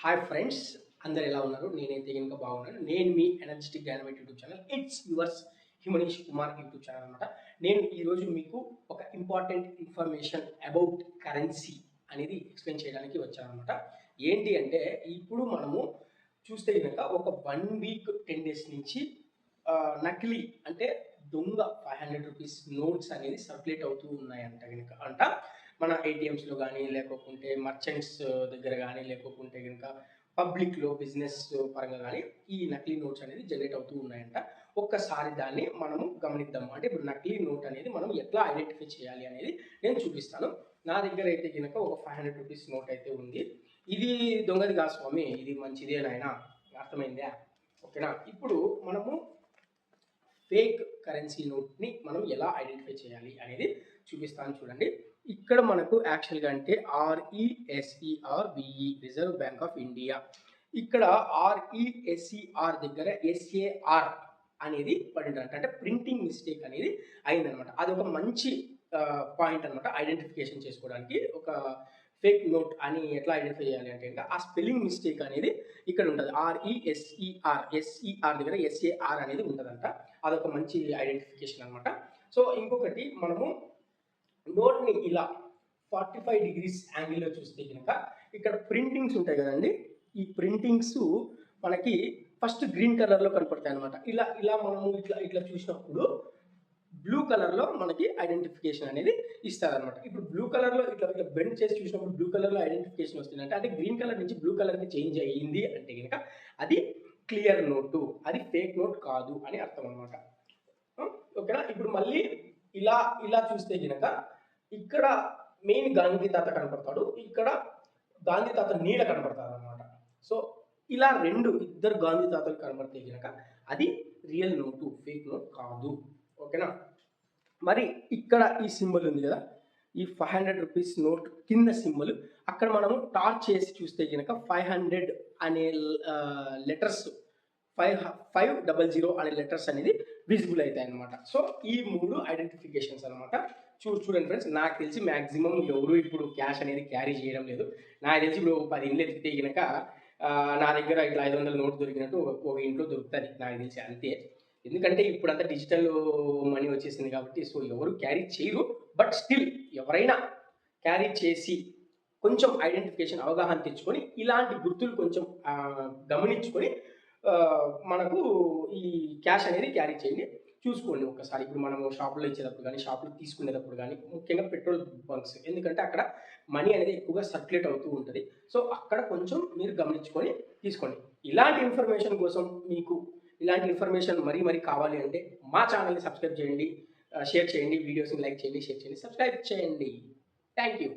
Hi friends అందరు ఎలా ఉన్నారు? నేనైతే కనుక బాగున్నాను. నేను మీ energetic dynamite YouTube channel it's yours Himanish Kumar YouTube channel అనమాట నేను ఈరోజు మీకు ఒక ఇంపార్టెంట్ ఇన్ఫర్మేషన్ అబౌట్ కరెన్సీ అనేది ఎక్స్ప్లెయిన్ చేయడానికి వచ్చాను అనమాట ఏంటి అంటే ఇప్పుడు మనము చూస్తే కనుక ఒక వన్ వీక్ టెన్ డేస్ నుంచి నకిలీ అంటే దొంగ ఫైవ్ హండ్రెడ్ రూపీస్ నోట్స్ అనేది సర్క్యులేట్ అవుతూ ఉన్నాయంట కనుక అంట మన ఏటీఎమ్స్లో కానీ లేకపోతే మర్చెంట్స్ దగ్గర కానీ లేకపోతే కనుక పబ్లిక్లో బిజినెస్ పరంగా కానీ ఈ నకిలీ నోట్స్ అనేది జనరేట్ అవుతూ ఉన్నాయంట. ఒక్కసారి దాన్ని మనము గమనిద్దాం అంటే ఇప్పుడు నకిలీ నోట్ అనేది మనం ఎట్లా ఐడెంటిఫై చేయాలి అనేది నేను చూపిస్తాను. నా దగ్గర అయితే కనుక ఒక ఫైవ్ హండ్రెడ్ రూపీస్ నోట్ అయితే ఉంది. ఇది దొంగది కాదు స్వామి ఇది మంచిదే నాయన. అర్థమైందా? ఓకేనా? ఇప్పుడు మనము ఫేక్ కరెన్సీ నోట్ని మనం ఎలా ఐడెంటిఫై చేయాలి అనేది చూపిస్తాను చూడండి. ఇక్కడ మనకు యాక్చువల్గా అంటే ఆర్ఈఎస్ఈఆర్ BE reserve bank of India ఇక్కడ ఆర్ఈఎస్ఈఆర్ దగ్గర ఎస్ఏఆర్ అనేది పడిందంట. అంటే ప్రింటింగ్ మిస్టేక్ అనేది అయిందనమాట. అది ఒక మంచి పాయింట్ అనమాట. ఐడెంటిఫికేషన్ చేసుకోవడానికి ఒక ఫేక్ నోట్ అని ఎట్లా ఐడెంటిఫై చేయాలి అంటే ఆ స్పెల్లింగ్ మిస్టేక్ అనేది ఇక్కడ ఉంటుంది. ఆర్ఈఎస్ఈఆర్ ఎస్ఈఆర్ దగ్గర ఎస్ఏఆర్ అనేది ఉంటుందంట. అదొక మంచి ఐడెంటిఫికేషన్ అనమాట సో ఇంకొకటి మనము నోట్ని ఇలా ఫార్టీ ఫైవ్ డిగ్రీస్ యాంగిల్లో చూస్తే కనుక ఇక్కడ ప్రింటింగ్స్ ఉంటాయి కదండి. ఈ ప్రింటింగ్స్ మనకి ఫస్ట్ గ్రీన్ కలర్లో కనపడతాయి అనమాట ఇలా ఇలా మనము ఇట్లా ఇట్లా చూసినప్పుడు బ్లూ కలర్లో మనకి ఐడెంటిఫికేషన్ అనేది ఇస్తారనమాట ఇప్పుడు బ్లూ కలర్లో ఇట్లా ఇట్లా బెండ్ చేసి చూసినప్పుడు బ్లూ కలర్లో ఐడెంటిఫికేషన్ వస్తుంది అంటే అంటే గ్రీన్ కలర్ నుంచి బ్లూ కలర్కి చేంజ్ అయ్యింది అంటే కనుక అది క్లియర్ నోటు అది ఫేక్ నోట్ కాదు అని అర్థం అనమాట ఓకేనా? ఇప్పుడు మళ్ళీ ఇలా ఇలా చూస్తే కనుక ఇక్కడ మెయిన్ గాంధీ తాత కనపడతాడు ఇక్కడ గాంధీ తాత నీడ కనపడతాడు అనమాట సో ఇలా రెండు ఇద్దరు గాంధీ తాతలు కనపడితే కనుక అది రియల్ నోటు ఫేక్ నోట్ కాదు. మరి ఇక్కడ ఈ సింబల్ ఉంది కదా ఈ ఫైవ్ హండ్రెడ్ రూపీస్ నోట్ కింద సింబల్. అక్కడ మనము టార్చ్ చేసి చూస్తే కనుక ఫైవ్ హండ్రెడ్ అనే letters five five double zero అనే లెటర్స్ అనేది విజిబుల్ అవుతాయి అనమాట సో ఈ మూడు ఐడెంటిఫికేషన్స్ అనమాట చూ చూడండి ఫ్రెండ్స్ నాకు తెలిసి మ్యాక్సిమం ఎవరు ఇప్పుడు క్యాష్ అనేది క్యారీ చేయడం లేదు. నాకు తెలిసి ఇప్పుడు పది ఇండ్లు ఎత్తితే కనుక నా దగ్గర ఇట్లా ఐదు వందల నోట్ దొరికినట్టు ఒక ఇంట్లో దొరుకుతుంది. నాకు తెలిసి అంతే. ఎందుకంటే ఇప్పుడు అంతా డిజిటల్ మనీ వచ్చేసింది కాబట్టి సో ఎవరు క్యారీ చేయరు. బట్ స్టిల్ ఎవరైనా క్యారీ చేసి కొంచెం ఐడెంటిఫికేషన్ అవగాహన తెచ్చుకొని ఇలాంటి గుర్తులు కొంచెం గమనించుకొని మనకు ఈ క్యాష్ అనేది క్యారీ చేయండి. చూసుకోండి ఒకసారి. ఇప్పుడు మనము షాపులో ఇచ్చేటప్పుడు కానీ షాపులో తీసుకునేటప్పుడు కానీ ముఖ్యంగా పెట్రోల్ బంక్స్ ఎందుకంటే అక్కడ మనీ అనేది ఎక్కువగా సర్క్యులేట్ అవుతూ ఉంటుంది. సో అక్కడ కొంచెం మీరు గమనించుకొని తీసుకోండి. ఇలాంటి ఇన్ఫర్మేషన్ కోసం మీకు ఇలాంటి ఇన్ఫర్మేషన్ మరీ మరీ కావాలి అంటే మా ఛానల్ని సబ్స్క్రైబ్ చేయండి షేర్ చేయండి వీడియోస్ని లైక్ చేయండి షేర్ చేయండి సబ్స్క్రైబ్ చేయండి. Thank you